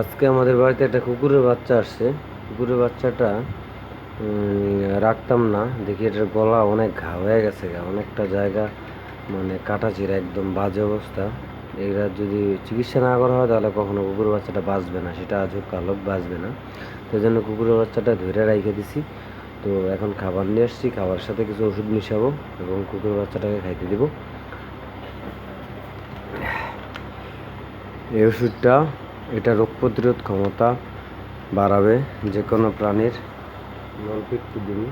আজকে আমাদের বাড়িতে একটা কুকুরের বাচ্চা আসছে। কুকুরের বাচ্চাটা রাখতাম না। দেখি এটার গলা অনেক ঘা হয়ে গেছে গা। অনেকটা জায়গা মানে কাটাচিরা, একদম বাজে অবস্থা। এরা যদি চিকিৎসা না করা হয়, তাহলে কখনো কুকুরের বাচ্চাটা বাঁচবে না। সেটা আজও কালক বাঁচবে না। তো জন্য কুকুরের বাচ্চাটা ধরে রেখে দিছি। তো এখন খাবার নিয়ে আসছি। খাবার সাথে কিছু ওষুধ মিশাবো এবং কুকুরের বাচ্চাটাকে খাইতে দিব। এই ওষুধটা এটা রোগ প্রতিরোধ ক্ষমতা বাড়াবে যে কোনো প্রাণীর। দিন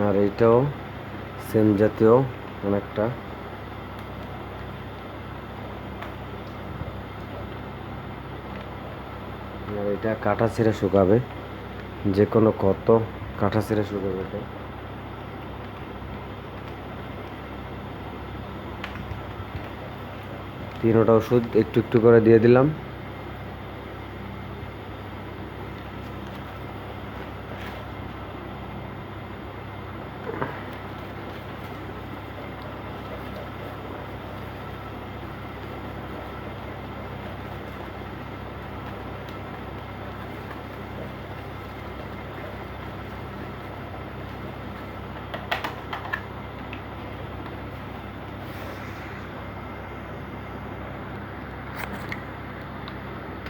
আর এইটাও সেম জাতীয় অনেকটা। এটা কাটা ছিঁড়ে শুকাবে। যে কোনো ক্ষত কাটা ছিঁড়ে শুকাবে এটা। তিনোটা ওষুধ একটু একটু করে দিয়ে দিলাম।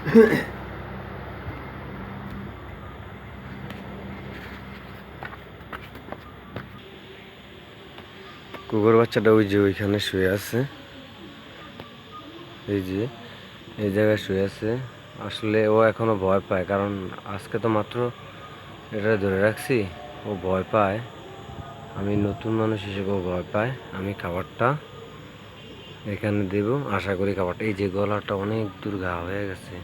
কুকুর বাচ্চাটা ওই যে ওইখানে শুয়ে আছে। এই যে, এই জায়গায় শুয়ে আছে। আসলে ও এখনও ভয় পায়, কারণ আজকে তো মাত্র এটা ধরে রাখছি, ও ভয় পায়। আমি নতুন মানুষ হিসেবে ও ভয় পায়, আমি খাবারটা এখানে দেব। আশা করি খাবারটা এই যে গলাটা অনেক দূর ঘা হয়ে গেছে।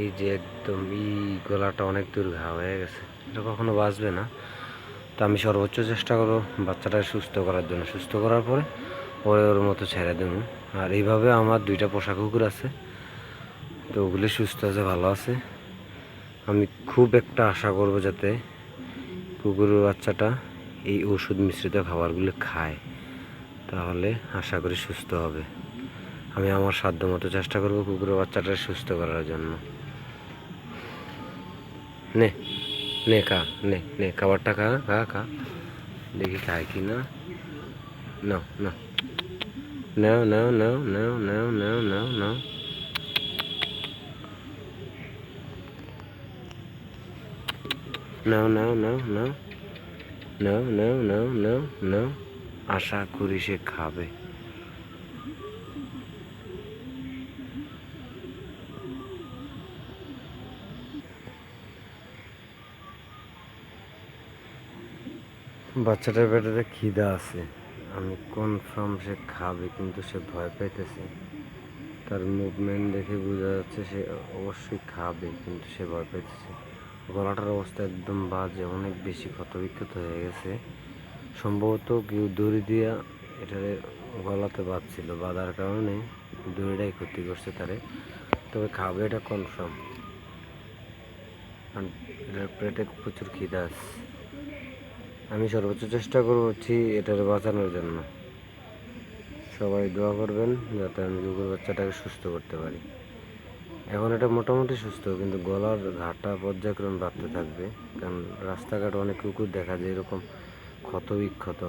এই যে একদম এই গলাটা অনেক দূর ঘা হয়ে গেছে। এটা কখনো বাঁচবে না। তো আমি সর্বোচ্চ চেষ্টা করব বাচ্চাটাকে সুস্থ করার জন্য। সুস্থ করার পরে ওরে ওর মতো ছেড়ে দেবো। আর এইভাবে আমার দুইটা পোষা কুকুর আছে। তো ওগুলি সুস্থ আছে, ভালো আছে। আমি খুব একটা আশা করব যাতে কুকুরের বাচ্চাটা এই ওষুধ মিশ্রিত খাবারগুলো খায়। তাহলে আশা করি সুস্থ হবে আমি আমার সাধ্য মতো চেষ্টা করব কুকুরের বাচ্চাটা সুস্থ করার জন্য নে নে খা নে নে খাবারটা খা খা খা দেখি খায় কি না নাও নাও নাও নাও নাও নাও নাও নাও নাও নাও নাও নাও নাও নাও নাও নাও নাও নাও নাও আশা করি সে খাবে। বাচ্চাটার পেটে খিদা আছে, আমি কনফার্ম সে খাবে, কিন্তু সে ভয় পাইতেছে। তার মুভমেন্ট দেখে বোঝা যাচ্ছে সে অবশ্যই খাবে, কিন্তু সে ভয় পাইতেছে। গলাটার অবস্থা একদম বাজে, অনেক বেশি ক্ষতবিক্ষত হয়ে গেছে। সম্ভবত কেউ দড়ি দিয়া এটারে গলাতে বাঁধছিল বাঁধার কারণে দড়িটাই ক্ষতি করছে তারে। তবে খাবে এটা কনফার্ম। এটার পেটে প্রচুর খিদা আছে। আমি সর্বোচ্চ চেষ্টা করছি এটার বাঁচানোর জন্য। সবাই দোয়া করবেন যাতে আমি কুকুর বাচ্চাটাকে সুস্থ করতে পারি। এখন এটা মোটামুটি সুস্থ, কিন্তু গলার ঘাটা পর্যায়ক্রমে বাড়তে থাকবে। কারণ রাস্তাঘাট অনেক কুকুর দেখা যায়, এরকম ক্ষত বিক্ষত